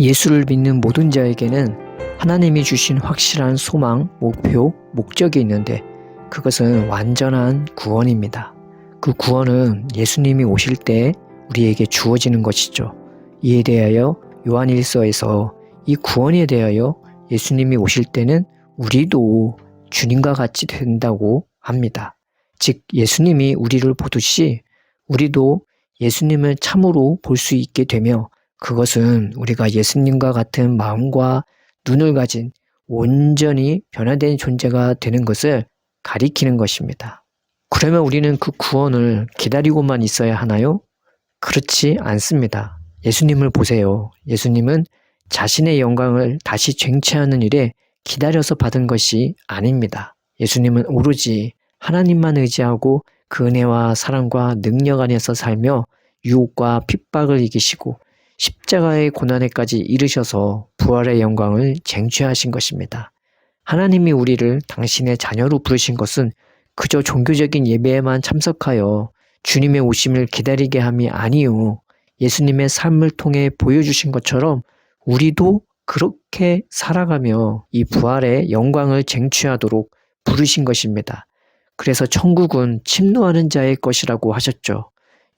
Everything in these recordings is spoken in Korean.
예수를 믿는 모든 자에게는 하나님이 주신 확실한 소망, 목표, 목적이 있는데 그것은 완전한 구원입니다. 그 구원은 예수님이 오실 때 우리에게 주어지는 것이죠. 이에 대하여 요한일서에서 이 구원에 대하여 예수님이 오실 때는 우리도 주님과 같이 된다고 합니다. 즉, 예수님이 우리를 보듯이 우리도 예수님을 참으로 볼 수 있게 되며 그것은 우리가 예수님과 같은 마음과 눈을 가진 온전히 변화된 존재가 되는 것을 가리키는 것입니다. 그러면 우리는 그 구원을 기다리고만 있어야 하나요? 그렇지 않습니다. 예수님을 보세요. 예수님은 자신의 영광을 다시 쟁취하는 일에 기다려서 받은 것이 아닙니다. 예수님은 오로지 하나님만 의지하고 그 은혜와 사랑과 능력 안에서 살며 유혹과 핍박을 이기시고 십자가의 고난에까지 이르셔서 부활의 영광을 쟁취하신 것입니다. 하나님이 우리를 당신의 자녀로 부르신 것은 그저 종교적인 예배에만 참석하여 주님의 오심을 기다리게 함이 아니요. 예수님의 삶을 통해 보여주신 것처럼 우리도 그렇게 살아가며 이 부활의 영광을 쟁취하도록 부르신 것입니다. 그래서 천국은 침노하는 자의 것이라고 하셨죠.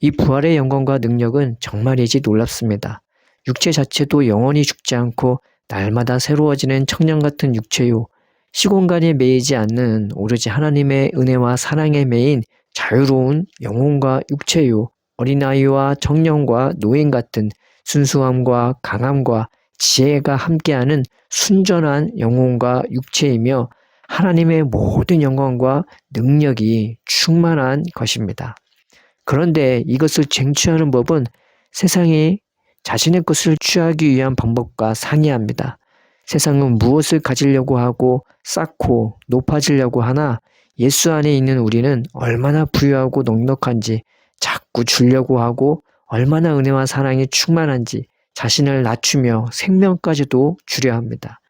이 부활의 영광과 능력은 정말이지 놀랍습니다. 육체 자체도 영원히 죽지 않고 날마다 새로워지는 청년 같은 육체요. 시공간에 매이지 않는 오로지 하나님의 은혜와 사랑에 매인 자유로운 영혼과 육체요. 어린아이와 청년과 노인 같은 순수함과 강함과 지혜가 함께하는 순전한 영혼과 육체이며 하나님의 모든 영광과 능력이 충만한 것입니다. 그런데 이것을 쟁취하는 법은 세상이 자신의 것을 취하기 위한 방법과 상이합니다. 세상은 무엇을 가지려고 하고 쌓고 높아지려고 하나 예수 안에 있는 우리는 얼마나 부유하고 넉넉한지 자꾸 주려고 하고 얼마나 은혜와 사랑이 충만한지 자신을 낮추며 생명까지도 주려 합니다.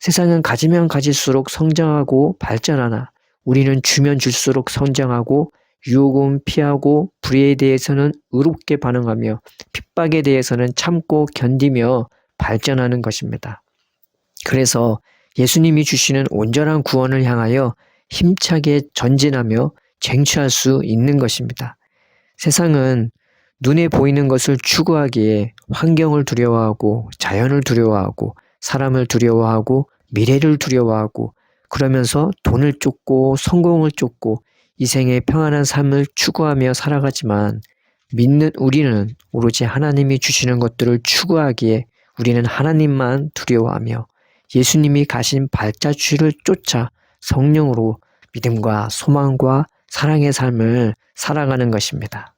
세상은 가지면 가질수록 성장하고 발전하나 우리는 주면 줄수록 성장하고 유혹은 피하고 불의에 대해서는 의롭게 반응하며 핍박에 대해서는 참고 견디며 발전하는 것입니다. 그래서 예수님이 주시는 온전한 구원을 향하여 힘차게 전진하며 쟁취할 수 있는 것입니다. 세상은 눈에 보이는 것을 추구하기에 환경을 두려워하고 자연을 두려워하고 사람을 두려워하고 미래를 두려워하고 그러면서 돈을 쫓고 성공을 쫓고 이 생의 평안한 삶을 추구하며 살아가지만 믿는 우리는 오로지 하나님이 주시는 것들을 추구하기에 우리는 하나님만 두려워하며 예수님이 가신 발자취를 쫓아 성령으로 믿음과 소망과 사랑의 삶을 살아가는 것입니다.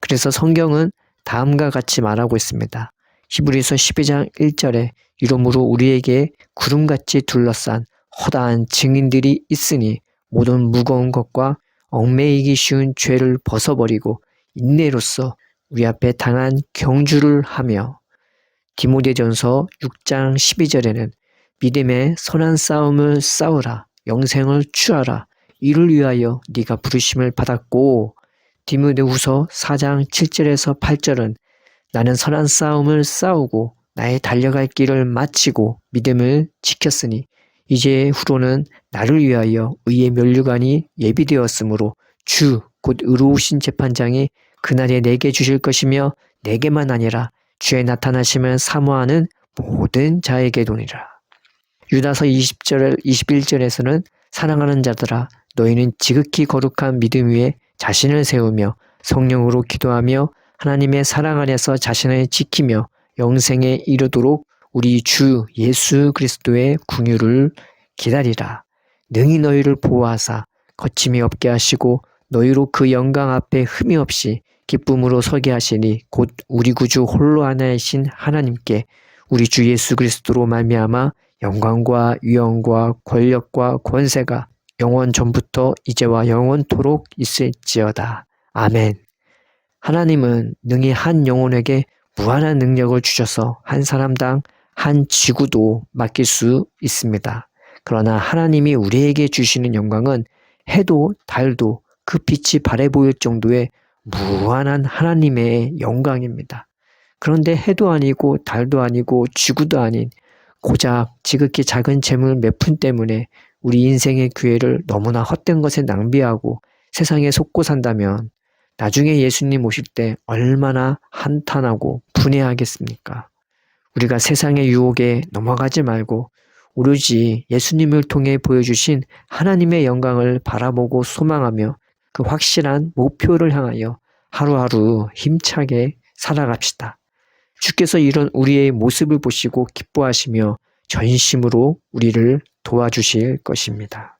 그래서 성경은 다음과 같이 말하고 있습니다. 히브리서 12장 1절에 이러므로 우리에게 구름같이 둘러싼 허다한 증인들이 있으니 모든 무거운 것과 얽매이기 쉬운 죄를 벗어버리고 인내로서 우리 앞에 당한 경주를 하며 디모데전서 6장 12절에는 믿음의 선한 싸움을 싸우라 영생을 취하라 이를 위하여 네가 부르심을 받았고 디모데후서 4장 7절에서 8절은 나는 선한 싸움을 싸우고 나의 달려갈 길을 마치고 믿음을 지켰으니 이제 후로는 나를 위하여 의의 면류관이 예비되었으므로 주 곧 의로우신 재판장이 그날에 내게 주실 것이며 내게만 아니라 주의 나타나심을 사모하는 모든 자에게 도니라. 유다서 20절 21절에서는 사랑하는 자들아 너희는 지극히 거룩한 믿음 위에 자신을 세우며 성령으로 기도하며 하나님의 사랑 안에서 자신을 지키며 영생에 이르도록 우리 주 예수 그리스도의 궁유를 기다리라. 능히 너희를 보호하사 거침이 없게 하시고 너희로 그 영광 앞에 흠이 없이 기쁨으로 서게 하시니 곧 우리 구주 홀로 하나이신 하나님께 우리 주 예수 그리스도로 말미암아 영광과 위엄과 권력과 권세가 영원 전부터 이제와 영원토록 있을지어다. 아멘. 하나님은 능히 한 영혼에게 무한한 능력을 주셔서 한 사람당 한 지구도 맡길 수 있습니다. 그러나 하나님이 우리에게 주시는 영광은 해도 달도 그 빛이 바래 보일 정도의 무한한 하나님의 영광입니다. 그런데 해도 아니고 달도 아니고 지구도 아닌 고작 지극히 작은 재물 몇 푼 때문에 우리 인생의 기회를 너무나 헛된 것에 낭비하고 세상에 속고 산다면 나중에 예수님 오실 때 얼마나 한탄하고 분해하겠습니까? 우리가 세상의 유혹에 넘어가지 말고 오로지 예수님을 통해 보여주신 하나님의 영광을 바라보고 소망하며 그 확실한 목표를 향하여 하루하루 힘차게 살아갑시다. 주께서 이런 우리의 모습을 보시고 기뻐하시며 전심으로 우리를 도와주실 것입니다.